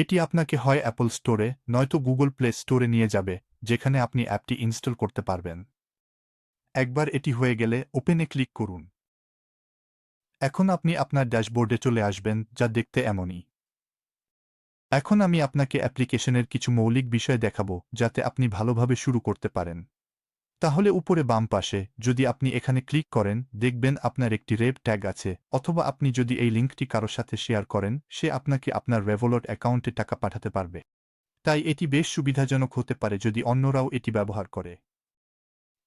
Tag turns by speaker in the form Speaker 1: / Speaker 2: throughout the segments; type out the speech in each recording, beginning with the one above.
Speaker 1: এটি আপনাকে হয় অ্যাপল স্টোরে, নয়তো গুগল প্লে স্টোরে নিয়ে যাবে, যেখানে আপনি অ্যাপটি ইনস্টল করতে পারবেন। একবার এটি হয়ে গেলে ওপেনে ক্লিক করুন। এখন আপনি আপনার ড্যাশবোর্ডে চলে আসবেন, যা দেখতে এমনই। এখন আমি আপনাকে অ্যাপ্লিকেশনের কিছু মৌলিক বিষয় দেখাবো, যাতে আপনি ভালোভাবে শুরু করতে পারেন। তাহলে উপরে বাম পাশে যদি আপনি এখানে ক্লিক করেন, দেখবেন আপনার একটি রেব ট্যাগ আছে। অথবা আপনি যদি এই লিঙ্কটি কারও সাথে শেয়ার করেন, সে আপনাকে আপনার রেভোলট অ্যাকাউন্টে টাকা পাঠাতে পারবে। তাই এটি বেশ সুবিধাজনক হতে পারে যদি অন্যরাও এটি ব্যবহার করে।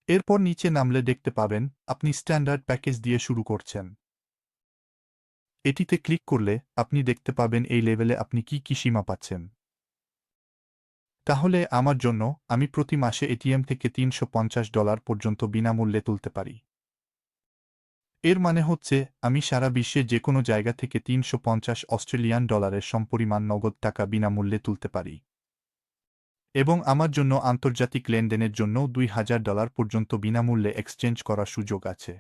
Speaker 1: এরপর নিচে নামলে দেখতে পাবেন, আপনি স্ট্যান্ডার্ড প্যাকেজ দিয়ে শুরু করছেন। এটিতে ক্লিক করলে আপনি দেখতে পাবেন এই লেভেলে আপনি কি কি সীমা পাচ্ছেন। তাহলে আমার জন্য আমি প্রতি মাসে এটিএম থেকে তিনশো পঞ্চাশ ডলার পর্যন্ত বিনামূল্যে তুলতে পারি। এর মানে হচ্ছে আমি সারা বিশ্বে যে কোনো জায়গা থেকে তিনশো পঞ্চাশ অস্ট্রেলিয়ান ডলারের সমপরিমাণ নগদ টাকা বিনামূল্যে তুলতে পারি। এবং আমার জন্য আন্তর্জাতিক লেনদেনের জন্য দুই হাজার ডলার পর্যন্ত বিনামূল্যে এক্সচেঞ্জ করার সুযোগ আছে।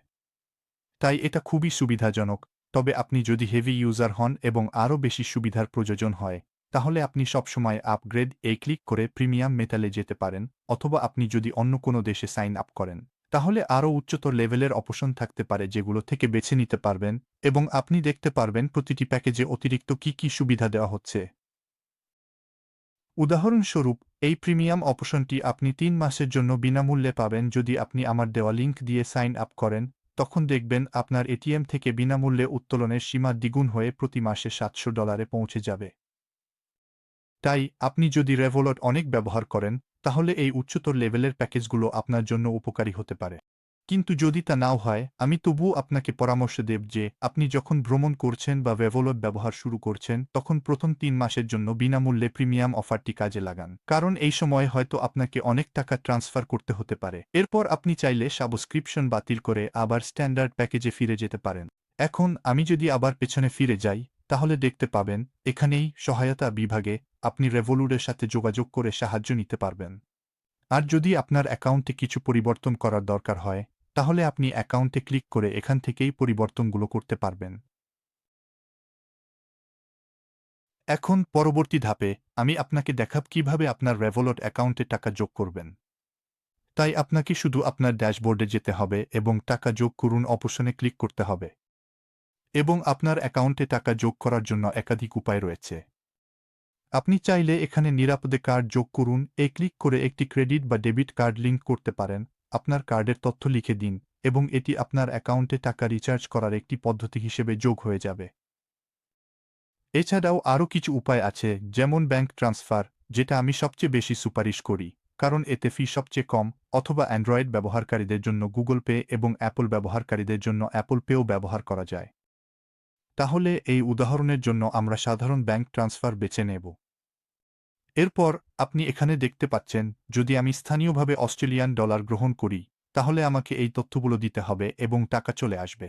Speaker 1: তাই এটা খুবই সুবিধাজনক, তবে আপনি যদি হেভি ইউজার হন এবং আরও বেশি সুবিধার প্রয়োজন হয় তাহলে আপনি সবসময় আপগ্রেড এই ক্লিক করে প্রিমিয়াম মেটালে যেতে পারেন, অথবা আপনি যদি অন্য কোনো দেশে সাইন আপ করেন, তাহলে আরও উচ্চতর লেভেলের অপশন থাকতে পারে যেগুলো থেকে বেছে নিতে পারবেন এবং আপনি দেখতে পারবেন প্রতিটি প্যাকেজে অতিরিক্ত কি কি সুবিধা দেওয়া হচ্ছে। উদাহরণস্বরূপ, এই প্রিমিয়াম অপশনটি আপনি তিন মাসের জন্য বিনামূল্যে পাবেন যদি আপনি আমার দেওয়া লিঙ্ক দিয়ে সাইন আপ করেন, তখন দেখবেন আপনার এটিএম থেকে বিনামূল্যে উত্তোলনের সীমা দ্বিগুণ হয়ে প্রতি মাসে সাতশো ডলারে পৌঁছে যাবে। তাই আপনি যদি রেভোলট অনেক ব্যবহার করেন, তাহলে এই উচ্চতর লেভেলের প্যাকেজগুলো আপনার জন্য উপকারী হতে পারে। কিন্তু যদি তা নাও হয়, আমি তবুও আপনাকে পরামর্শ দেব যে, আপনি যখন ভ্রমণ করছেন বা রেভোলট ব্যবহার শুরু করছেন, তখন প্রথম তিন মাসের জন্য বিনামূল্যে প্রিমিয়াম অফারটি কাজে লাগান। কারণ এই সময় হয়তো আপনাকে অনেক টাকা ট্রান্সফার করতে হতে পারে। এরপর আপনি চাইলে সাবস্ক্রিপশন বাতিল করে আবার স্ট্যান্ডার্ড প্যাকেজে ফিরে যেতে পারেন। এখন আমি যদি আবার পেছনে ফিরে যাই, তাহলে দেখতে পাবেন, এখানেই সহায়তা বিভাগে আপনি রেভোলুটের সাথে যোগাযোগ করে সাহায্য নিতে পারবেন। আর যদি আপনার অ্যাকাউন্টে কিছু পরিবর্তন করার দরকার হয়, তাহলে আপনি অ্যাকাউন্টে ক্লিক করে এখান থেকেই পরিবর্তনগুলো করতে পারবেন। এখন পরবর্তী ধাপে আমি আপনাকে দেখাব কীভাবে আপনার রেভোলট অ্যাকাউন্টে টাকা যোগ করবেন। তাই আপনাকে শুধু আপনার ড্যাশবোর্ডে যেতে হবে এবং টাকা যোগ করুন অপশনে ক্লিক করতে হবে। এবং আপনার অ্যাকাউন্টে টাকা যোগ করার জন্য একাধিক উপায় রয়েছে। আপনি চাইলে এখানে নিরাপদে কার্ড যোগ করুন, এ ক্লিক করে একটি ক্রেডিট বা ডেবিট কার্ড লিঙ্ক করতে পারেন। আপনার কার্ডের তথ্য লিখে দিন এবং এটি আপনার অ্যাকাউন্টে টাকা রিচার্জ করার একটি পদ্ধতি হিসেবে যোগ হয়ে যাবে। এছাড়াও আরও কিছু উপায় আছে, যেমন ব্যাংক ট্রান্সফার, যেটা আমি সবচেয়ে বেশি সুপারিশ করি, কারণ এতে ফি সবচেয়ে কম, অথবা অ্যান্ড্রয়েড ব্যবহারকারীদের জন্য গুগল পে এবং অ্যাপল ব্যবহারকারীদের জন্য অ্যাপল পেও ব্যবহার করা যায়। তাহলে এই উদাহরণের জন্য আমরা সাধারণ ব্যাংক ট্রান্সফার বেছে নেব। এরপর আপনি এখানে দেখতে পাচ্ছেন, যদি আমি স্থানীয়ভাবে অস্ট্রেলিয়ান ডলার গ্রহণ করি, তাহলে আমাকে এই তথ্যগুলো দিতে হবে এবং টাকা চলে আসবে।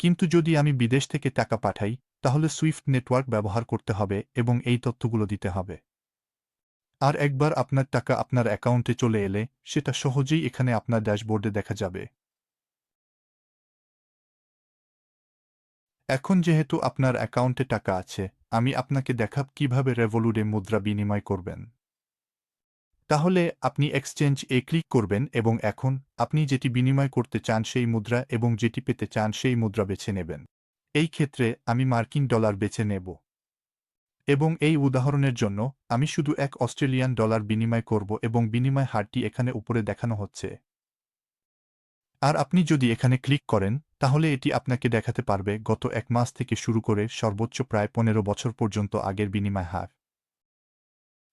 Speaker 1: কিন্তু যদি আমি বিদেশ থেকে টাকা পাঠাই, তাহলে সুইফট নেটওয়ার্ক ব্যবহার করতে হবে এবং এই তথ্যগুলো দিতে হবে। আর একবার আপনার টাকা আপনার অ্যাকাউন্টে চলে এলে, সেটা সহজেই এখানে আপনার ড্যাশবোর্ডে দেখা যাবে। এখন যেহেতু আপনার অ্যাকাউন্টে টাকা আছে আমি আপনাকে দেখাব কীভাবে রেভোলুডে মুদ্রা বিনিময় করবেন। তাহলে আপনি এক্সচেঞ্জ এ ক্লিক করবেন এবং এখন আপনি যেটি বিনিময় করতে চান সেই মুদ্রা এবং যেটি পেতে চান সেই মুদ্রা বেছে নেবেন। এই ক্ষেত্রে আমি মার্কিন ডলার বেছে নেব। এবং এই উদাহরণের জন্য আমি শুধু এক অস্ট্রেলিয়ান ডলার বিনিময় করব এবং বিনিময় হারটি এখানে উপরে দেখানো হচ্ছে। আর আপনি যদি এখানে ক্লিক করেন, তাহলে এটি আপনাকে দেখাতে পারবে গত এক মাস থেকে শুরু করে সর্বোচ্চ প্রায় পনেরো বছর পর্যন্ত আগের বিনিময় হার।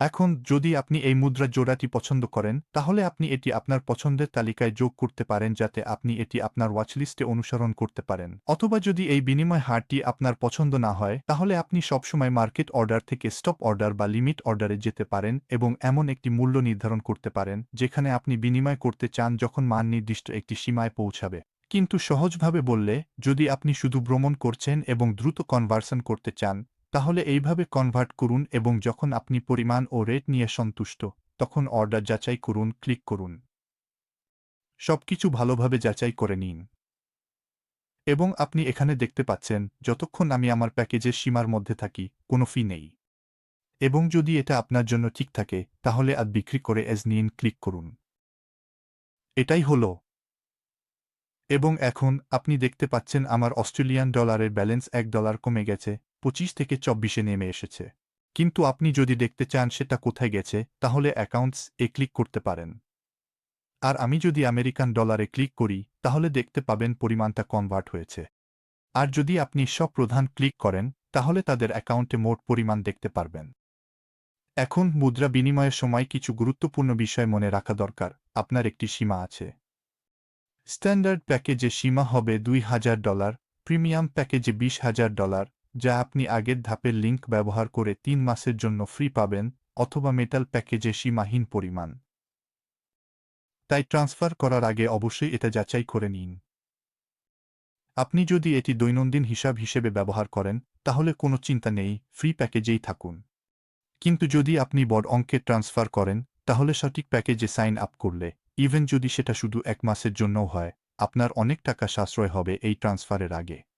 Speaker 1: এখন যদি আপনি এই মুদ্রা জোড়াটি পছন্দ করেন, তাহলে আপনি এটি আপনার পছন্দের তালিকায় যোগ করতে পারেন যাতে আপনি এটি আপনার ওয়াচলিস্টে অনুসরণ করতে পারেন। অথবা যদি এই বিনিময় হারটি আপনার পছন্দ না হয়, তাহলে আপনি সবসময় মার্কেট অর্ডার থেকে স্টপ অর্ডার বা লিমিট অর্ডারে যেতে পারেন এবং এমন একটি মূল্য নির্ধারণ করতে পারেন, যেখানে আপনি বিনিময় করতে চান যখন মান নির্দিষ্ট একটি সীমায় পৌঁছাবে। কিন্তু সহজভাবে বললে, যদি আপনি শুধু ভ্রমণ করছেন এবং দ্রুত কনভার্সন করতে চান তাহলে এইভাবে কনভার্ট করুন এবং যখন আপনি পরিমাণ ও রেট নিয়ে সন্তুষ্ট, তখন অর্ডার যাচাই করুন ক্লিক করুন। সবকিছু ভালোভাবে যাচাই করে নিন। এবং আপনি এখানে দেখতে পাচ্ছেন, যতক্ষণ আমি আমার প্যাকেজের সীমার মধ্যে থাকি, কোনো ফি নেই। এবং যদি এটা আপনার জন্য ঠিক থাকে, তাহলে আর বিক্রি করে এজ নিন ক্লিক করুন। এটাই হলো। এবং এখন আপনি দেখতে পাচ্ছেন, আমার অস্ট্রেলিয়ান ডলারের ব্যালেন্স এক ডলার কমে গেছে। পঁচিশ থেকে চব্বিশে নেমে এসেছে। কিন্তু আপনি যদি দেখতে চান সেটা কোথায় গেছে, তাহলে অ্যাকাউন্টস এ ক্লিক করতে পারেন। আর আমি যদি আমেরিকান ডলারে ক্লিক করি, তাহলে দেখতে পাবেন পরিমাণটা কনভার্ট হয়েছে। আর যদি আপনি সব প্রধান ক্লিক করেন, তাহলে তাদের অ্যাকাউন্টে মোট পরিমাণ দেখতে পারবেন। এখন মুদ্রা বিনিময়ের সময় কিছু গুরুত্বপূর্ণ বিষয় মনে রাখা দরকার, আপনার একটি সীমা আছে। স্ট্যান্ডার্ড প্যাকেজে সীমা হবে দুই হাজার ডলার, প্রিমিয়াম প্যাকেজে বিশ হাজার ডলার যা আপনি আগের ধাপের লিঙ্ক ব্যবহার করে তিন মাসের জন্য ফ্রি পাবেন অথবা মেটাল প্যাকেজে সীমাহীন পরিমাণ। তাই ট্রান্সফার করার আগে অবশ্যই এটা যাচাই করে নিন। আপনি যদি এটি দৈনন্দিন হিসাব হিসেবে ব্যবহার করেন, তাহলে কোনো চিন্তা নেই, ফ্রি প্যাকেজেই থাকুন। কিন্তু যদি আপনি বড় অঙ্কের ট্রান্সফার করেন, তাহলে সঠিক প্যাকেজে সাইন আপ করলে, ইভেন যদি সেটা শুধু এক মাসের জন্যও হয়, আপনার অনেক টাকা সাশ্রয় হবে এই ট্রান্সফারের আগে।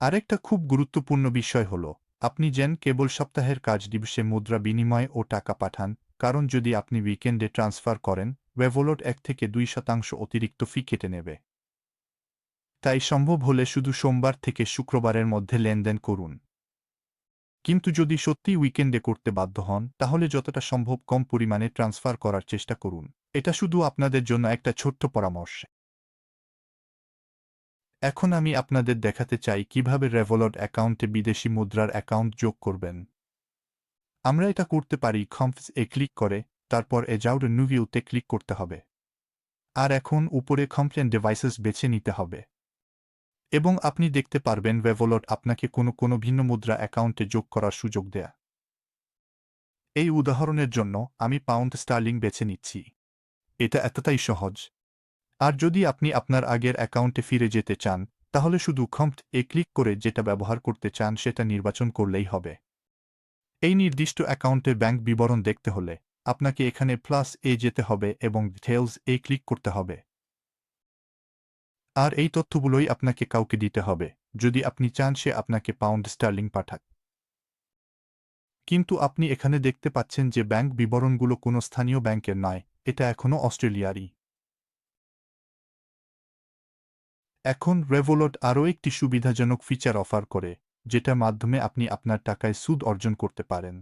Speaker 1: আরেকটা খুব গুরুত্বপূর্ণ বিষয় হল, আপনি যেন কেবল সপ্তাহের কাজ দিবসে মুদ্রা বিনিময় ও টাকা পাঠান, কারণ যদি আপনি উইকেন্ডে ট্রান্সফার করেন ওয়েভোলোট এক থেকে দুই শতাংশ অতিরিক্ত ফি কেটে নেবে। তাই সম্ভব হলে শুধু সোমবার থেকে শুক্রবারের মধ্যে লেনদেন করুন। কিন্তু যদি সত্যি উইকেন্ডে করতে বাধ্য হন, তাহলে যতটা সম্ভব কম পরিমাণে ট্রান্সফার করার চেষ্টা করুন। এটা শুধু আপনাদের জন্য একটা ছোট্ট পরামর্শ। এখন আমি আপনাদের দেখাতে চাই কীভাবে রেভোলট অ্যাকাউন্টে বিদেশি মুদ্রার অ্যাকাউন্ট যোগ করবেন। আমরা এটা করতে পারি খম্পস এ ক্লিক করে, তারপর এজাউড নুভিউতে ক্লিক করতে হবে। আর এখন উপরে কমপ্লেন ডিভাইসেস বেছে নিতে হবে। এবং আপনি দেখতে পারবেন ওয়েভোলট আপনাকে কোনো কোনো ভিন্ন মুদ্রা অ্যাকাউন্টে যোগ করার সুযোগ দেয়া। এই উদাহরণের জন্য আমি পাউন্ড স্টার্লিং বেছে নিচ্ছি। এটা এতটাই সহজ। আর যদি আপনি আপনার আগের অ্যাকাউন্টে ফিরে যেতে চান, তাহলে শুধু খম্পট এ ক্লিক করে যেটা ব্যবহার করতে চান সেটা নির্বাচন করলেই হবে। এই নির্দিষ্ট অ্যাকাউন্টের ব্যাংক বিবরণ দেখতে হলে আপনাকে এখানে প্লাস এ যেতে হবে এবং ডিটেলস এ ক্লিক করতে হবে। আর এই তথ্যগুলোই আপনাকে কাউকে দিতে হবে, যদি আপনি চান সে আপনাকে পাউন্ড স্টার্লিং পাঠাক। কিন্তু আপনি এখানে দেখতে পাচ্ছেন যে ব্যাংক বিবরণগুলো কোনো স্থানীয় ব্যাংকের নয়, এটা এখনও অস্ট্রেলিয়ারই। এখন রেভোলট আরও একটি সুবিধাজনক ফিচার অফার করে, যেটা মাধ্যমে আপনি আপনার টাকায় সুদ অর্জন করতে পারেন।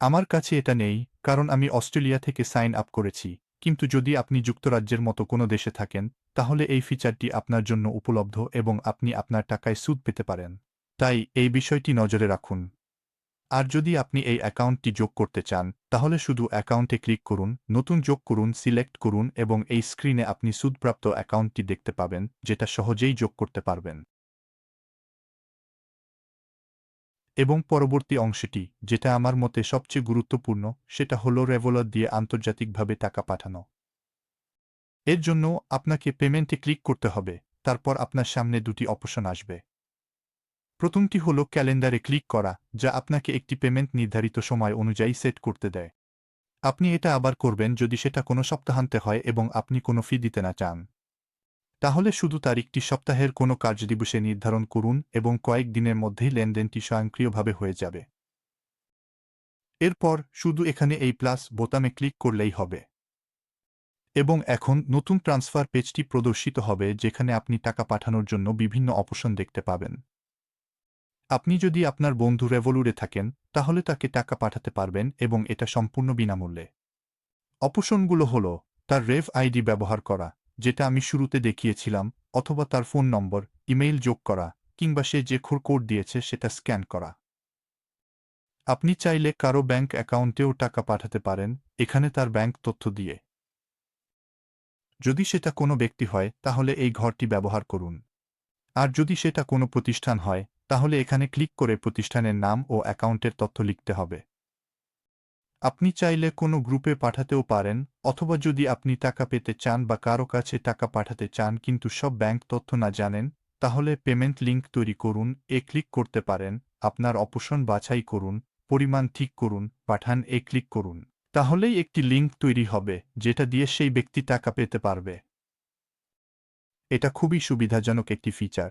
Speaker 1: আমার কাছে এটা নেই, কারণ আমি অস্ট্রেলিয়া থেকে সাইন আপ করেছি, কিন্তু যদি আপনি যুক্তরাজ্যের মতো কোনো দেশে থাকেন, তাহলে এই ফিচারটি আপনার জন্য উপলব্ধ এবং আপনি আপনার টাকায় সুদ পেতে পারেন। তাই এই বিষয়টি নজরে রাখুন। আর যদি আপনি এই অ্যাকাউন্টটি যোগ করতে চান, তাহলে শুধু অ্যাকাউন্টে ক্লিক করুন, নতুন যোগ করুন, সিলেক্ট করুন এবং এই স্ক্রিনে আপনি সুদপ্রাপ্ত অ্যাকাউন্টটি দেখতে পাবেন, যেটা সহজেই যোগ করতে পারবেন। এবং পরবর্তী অংশটি, যেটা আমার মতে সবচেয়ে গুরুত্বপূর্ণ, সেটা হলো রেভোলার দিয়ে আন্তর্জাতিকভাবে টাকা পাঠানো। এর জন্য আপনাকে পেমেন্টে ক্লিক করতে হবে, তারপর আপনার সামনে দুটি অপশন আসবে। প্রথমটি হল ক্যালেন্ডারে ক্লিক করা, যা আপনাকে একটি পেমেন্ট নির্ধারিত সময় অনুযায়ী সেট করতে দেয়। আপনি এটা আবার করবেন যদি সেটা কোনো সপ্তাহান্তে হয় এবং আপনি কোনো ফি দিতে না চান। তাহলে শুধু তারিখটি সপ্তাহের কোনো কার্যদিবসে নির্ধারণ করুন এবং কয়েক দিনের মধ্যেই লেনদেনটি স্বয়ংক্রিয়ভাবে হয়ে যাবে। এরপর শুধু এখানে এই প্লাস বোতামে ক্লিক করলেই হবে। এবং এখন নতুন ট্রান্সফার পেজটি প্রদর্শিত হবে, যেখানে আপনি টাকা পাঠানোর জন্য বিভিন্ন অপশন দেখতে পাবেন। আপনি যদি আপনার বন্ধু রেভলুরে থাকেন, তাহলে তাকে টাকা পাঠাতে পারবেন এবং এটা সম্পূর্ণ বিনামূল্যে। অপশনগুলো হল, তার রেভ আইডি ব্যবহার করা, যেটা আমি শুরুতে দেখিয়েছিলাম, অথবা তার ফোন নম্বর, ইমেইল যোগ করা, কিংবা সে যে খোর কোড দিয়েছে সেটা স্ক্যান করা। আপনি চাইলে কারও ব্যাংক অ্যাকাউন্টেও টাকা পাঠাতে পারেন, এখানে তার ব্যাংক তথ্য দিয়ে। যদি সেটা কোনো ব্যক্তি হয়, তাহলে এই ঘরটি ব্যবহার করুন। আর যদি সেটা কোনো প্রতিষ্ঠান হয় তাহলে এখানে ক্লিক করে প্রতিষ্ঠানের নাম ও অ্যাকাউন্টের তথ্য লিখতে হবে। আপনি চাইলে কোনো গ্রুপে পাঠাতেও পারেন, অথবা যদি আপনি টাকা পেতে চান বা কারও কাছে টাকা পাঠাতে চান কিন্তু সব ব্যাংক তথ্য না জানেন, তাহলে পেমেন্ট লিঙ্ক তৈরি করুন, এ ক্লিক করতে পারেন, আপনার অপশন বাছাই করুন, পরিমাণ ঠিক করুন, পাঠান, এ ক্লিক করুন। তাহলেই একটি লিঙ্ক তৈরি হবে, যেটা দিয়ে সেই ব্যক্তি টাকা পেতে পারবে। এটা খুবই সুবিধাজনক একটি ফিচার।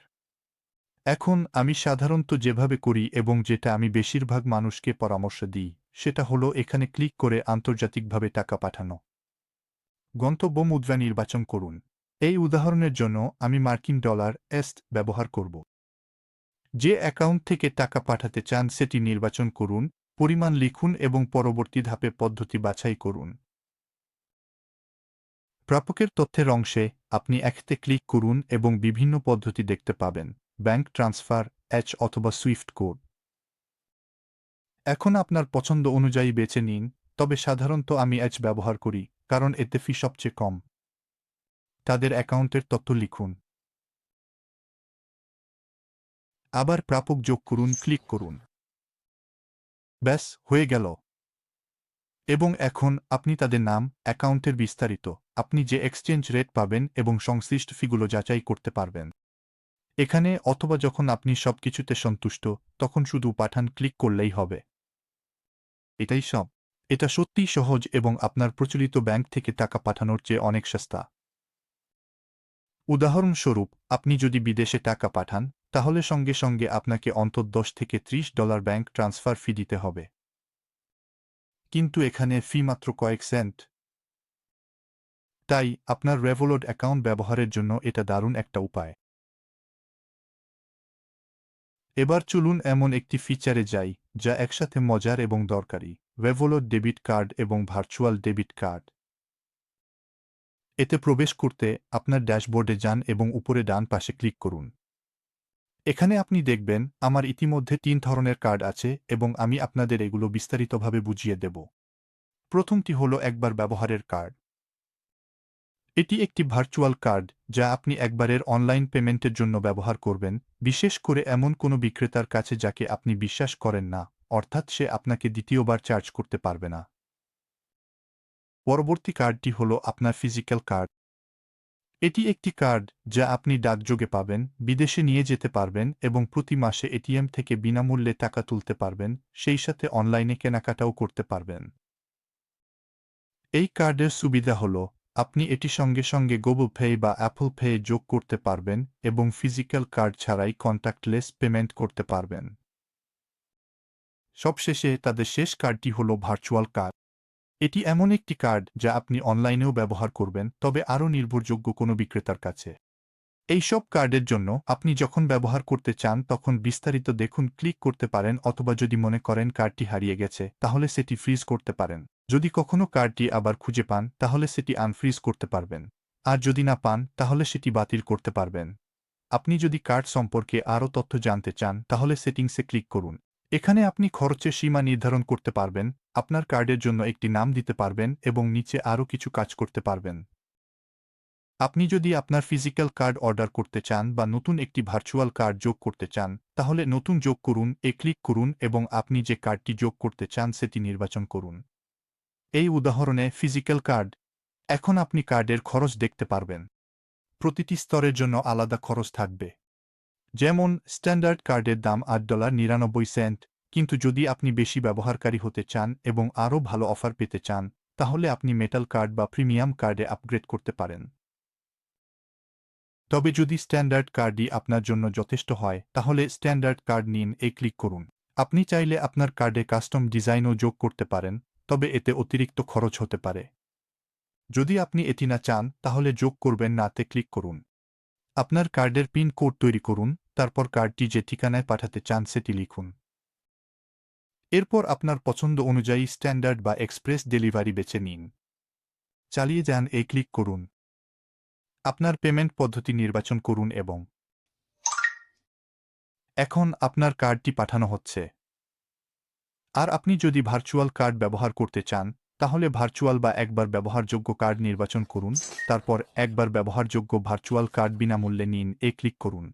Speaker 1: এখন আমি সাধারণত যেভাবে করি এবং যেটা আমি বেশিরভাগ মানুষকে পরামর্শ দিই, সেটা হলো এখানে ক্লিক করে আন্তর্জাতিকভাবে টাকা পাঠানো। গন্তব্য মুদ্রা নির্বাচন করুন। এই উদাহরণের জন্য আমি মার্কিন ডলার এস্ট ব্যবহার করব। যে অ্যাকাউন্ট থেকে টাকা পাঠাতে চান সেটি নির্বাচন করুন, পরিমাণ লিখুন এবং পরবর্তী ধাপে পদ্ধতি বাছাই করুন। প্রাপকের তথ্যের অংশে আপনি একতে ক্লিক করুন এবং বিভিন্ন পদ্ধতি দেখতে পাবেন। ব্যাংক ট্রান্সফার এচ অথবা সুইফট কোড। এখন আপনার পছন্দ অনুযায়ী বেছে নিন, তবে সাধারণত আমি এচ ব্যবহার করি, কারণ এতে ফি সবচেয়ে কম। তাদের অ্যাকাউন্টের তথ্য লিখুন। আবার প্রাপক যোগ করুন, ক্লিক করুন। ব্যাস, হয়ে গেল। এবং এখন আপনি তাদের নাম, অ্যাকাউন্টের বিস্তারিত, আপনি যে এক্সচেঞ্জ রেট পাবেন এবং সংশ্লিষ্ট ফিগুলো যাচাই করতে পারবেন। এখানে অথবা যখন আপনি সবকিছুতে সন্তুষ্ট, তখন শুধু পাঠান ক্লিক করলেই হবে। এটাই সব। এটা সত্যিই সহজ এবং আপনার প্রচলিত ব্যাংক থেকে টাকা পাঠানোর চেয়ে অনেক সস্তা। উদাহরণস্বরূপ, আপনি যদি বিদেশে টাকা পাঠান, তাহলে সঙ্গে সঙ্গে আপনাকে অন্তত দশ থেকে ত্রিশ ডলার ব্যাংক ট্রান্সফার ফি দিতে হবে। কিন্তু এখানে ফি মাত্র কয়েক সেন্ট। তাই আপনার রেভোলোড অ্যাকাউন্ট ব্যবহারের জন্য এটা দারুণ একটা উপায়। এবার চলুন এমন একটি ফিচারে যাই, যা একসাথে মজার এবং দরকারি রেভোলোড ডেবিট কার্ড এবং ভার্চুয়াল ডেবিট কার্ড এতে প্রবেশ করতে আপনার ড্যাশবোর্ডে যান এবং উপরে ডান পাশে ক্লিক করুন। এখানে আপনি দেখবেন, আমার ইতিমধ্যে তিন ধরনের কার্ড আছে এবং আমি আপনাদের এগুলো বিস্তারিতভাবে বুঝিয়ে দেব। প্রথমটি হল একবার ব্যবহারের কার্ড এটি একটি ভার্চুয়াল কার্ড যা আপনি একবারের অনলাইন পেমেন্টের জন্য ব্যবহার করবেন, বিশেষ করে এমন কোনো বিক্রেতার কাছে যাকে আপনি বিশ্বাস করেন না, অর্থাৎ সে আপনাকে দ্বিতীয়বার চার্জ করতে পারবে না। পরবর্তী কার্ডটি হল আপনার ফিজিক্যাল কার্ড এটি একটি কার্ড যা আপনি ডাকযোগে পাবেন, বিদেশে নিয়ে যেতে পারবেন এবং প্রতি মাসে এটিএম থেকে বিনামূল্যে টাকা তুলতে পারবেন, সেই সাথে অনলাইনে কেনাকাটাও করতে পারবেন। এই কার্ডের সুবিধা হল আপনি এটি সঙ্গে সঙ্গে গুগল পে বা অ্যাপল পে যোগ করতে পারবেন এবং ফিজিক্যাল কার্ড ছাড়াই কন্ট্যাক্টলেস পেমেন্ট করতে পারবেন। সবশেষে তাদের শেষ কার্ডটি হল ভার্চুয়াল কার্ড এটি এমন একটি কার্ড যা আপনি অনলাইনেও ব্যবহার করবেন, তবে আরও নির্ভরযোগ্য কোনো বিক্রেতার কাছে। এই সব কার্ডের জন্য আপনি যখন ব্যবহার করতে চান, তখন বিস্তারিত দেখুন ক্লিক করতে পারেন, অথবা যদি মনে করেন কার্ডটি হারিয়ে গেছে, তাহলে সেটি ফ্রিজ করতে পারেন। যদি কখনো কার্ডটি আবার খুঁজে পান, তাহলে সেটি আনফ্রিজ করতে পারবেন। আর যদি না পান, তাহলে সেটি বাতিল করতে পারবেন। আপনি যদি কার্ড সম্পর্কে আরও তথ্য জানতে চান, তাহলে সেটিংসে ক্লিক করুন। এখানে আপনি খরচের সীমা নির্ধারণ করতে পারবেন, আপনার কার্ডের জন্য একটি নাম দিতে পারবেন এবং নিচে আরও কিছু কাজ করতে পারবেন। আপনি যদি আপনার ফিজিক্যাল কার্ড অর্ডার করতে চান বা নতুন একটি ভার্চুয়াল কার্ড যোগ করতে চান, তাহলে নতুন যোগ করুন, এ ক্লিক করুন এবং আপনি যে কার্ডটি যোগ করতে চান, সেটি নির্বাচন করুন। এই উদাহরণে ফিজিক্যাল কার্ড এখন আপনি কার্ডের খরচ দেখতে পারবেন। প্রতিটি স্তরের জন্য আলাদা খরচ থাকবে। যেমন স্ট্যান্ডার্ড কার্ডের দাম আট ডলার নিরানব্বই সেন্ট কিন্তু যদি আপনি বেশি ব্যবহারকারী হতে চান এবং আরও ভালো অফার পেতে চান, তাহলে আপনি মেটাল কার্ড বা প্রিমিয়াম কার্ডে আপগ্রেড করতে পারেন। তবে যদি স্ট্যান্ডার্ড কার্ডই আপনার জন্য যথেষ্ট হয়, তাহলে স্ট্যান্ডার্ড কার্ড নিন এ ক্লিক করুন। আপনি চাইলে আপনার কার্ডে কাস্টম ডিজাইনও যোগ করতে পারেন। তবে এতে অতিরিক্ত খরচ হতে পারে। যদি আপনি এটি না চান, তাহলে যোগ করবেন নাতে ক্লিক করুন। আপনার কার্ডের পিন কোড তৈরি করুন, তারপর কার্ডটি যে ঠিকানায় পাঠাতে চান সেটি লিখুন। এরপর আপনার পছন্দ অনুযায়ী স্ট্যান্ডার্ড বা এক্সপ্রেস ডেলিভারি বেছে নিন। চালিয়ে যান এ ক্লিক করুন। আপনার পেমেন্ট পদ্ধতি নির্বাচন করুন এবং এখন আপনার কার্ডটি পাঠানো হচ্ছে। আর আপনি যদি ভার্চুয়াল কার্ড ব্যবহার করতে চান, তাহলে ভার্চুয়াল বা একবার ব্যবহারযোগ্য কার্ড নির্বাচন করুন, তারপর একবার ব্যবহারযোগ্য ভার্চুয়াল কার্ড বিনামূল্যে নিন, এ ক্লিক করুন।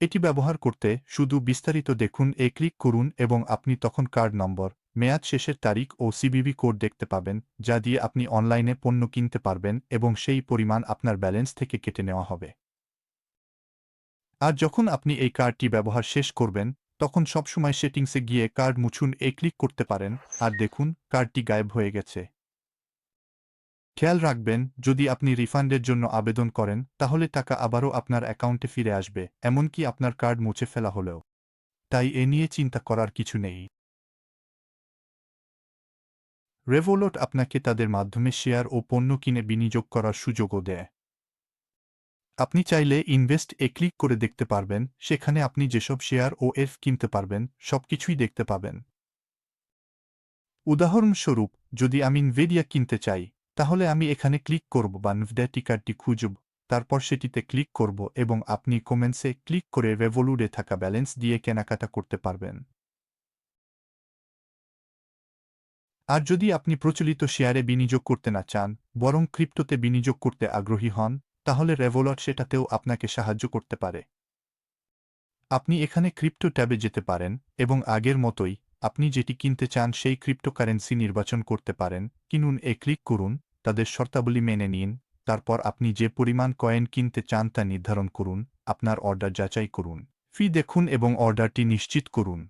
Speaker 1: এটি ব্যবহার করতে শুধু বিস্তারিত দেখুন, এ ক্লিক করুন এবং আপনি তখন কার্ড নম্বর মেয়াদ শেষের তারিখ ও সিবিবি কোড দেখতে পাবেন, যা দিয়ে আপনি অনলাইনে পণ্য কিনতে পারবেন এবং সেই পরিমাণ আপনার ব্যালেন্স থেকে কেটে নেওয়া হবে। আর যখন আপনি এই কার্ডটি ব্যবহার শেষ করবেন তখন সবসময় সেটিংসে গিয়ে কার্ড মুছুন এ ক্লিক করতে পারেন। আর দেখুন, কার্ডটি গায়েব হয়ে গেছে। খেয়াল রাখবেন, যদি আপনি রিফান্ডের জন্য আবেদন করেন, তাহলে টাকা আবারও আপনার অ্যাকাউন্টে ফিরে আসবে, এমনকি আপনার কার্ড মুছে ফেলা হলেও। তাই এ নিয়ে চিন্তা করার কিছু নেই। রেভোলট আপনাকে তাদের মাধ্যমে শেয়ার ও পণ্য কিনে বিনিয়োগ করার সুযোগও দেয়। আপনি চাইলে ইনভেস্ট এ ক্লিক করে দেখতে পারবেন, সেখানে আপনি যেসব শেয়ার ও এফ কিনতে পারবেন, সবকিছুই দেখতে পাবেন। উদাহরণস্বরূপ, যদি আমি নভেডিয়া কিনতে চাই, তাহলে আমি এখানে ক্লিক করব বা নভডা টিকারটি খুঁজব, তারপর সেটিতে ক্লিক করব এবং আপনি কমেন্টসে ক্লিক করে রেভোলুডে থাকা ব্যালেন্স দিয়ে কেনাকাটা করতে পারবেন। আর যদি আপনি প্রচলিত শেয়ারে বিনিয়োগ করতে না চান, বরং ক্রিপ্টোতে বিনিয়োগ করতে আগ্রহী হন তাহলে রেভোলট সেটাতেও আপনাকে সাহায্য করতে পারে। আপনি এখানে ক্রিপ্টো ট্যাবে যেতে পারেন এবং আগের মতোই আপনি যেটি কিনতে চান সেই ক্রিপ্টোকারেন্সি নির্বাচন করতে পারেন। কিনুন, এ ক্লিক করুন, তাদের শর্তাবলী মেনে নিন, তারপর আপনি যে পরিমাণ কয়েন কিনতে চান তা নির্ধারণ করুন, আপনার অর্ডার যাচাই করুন। ফি দেখুন এবং অর্ডারটি নিশ্চিত করুন।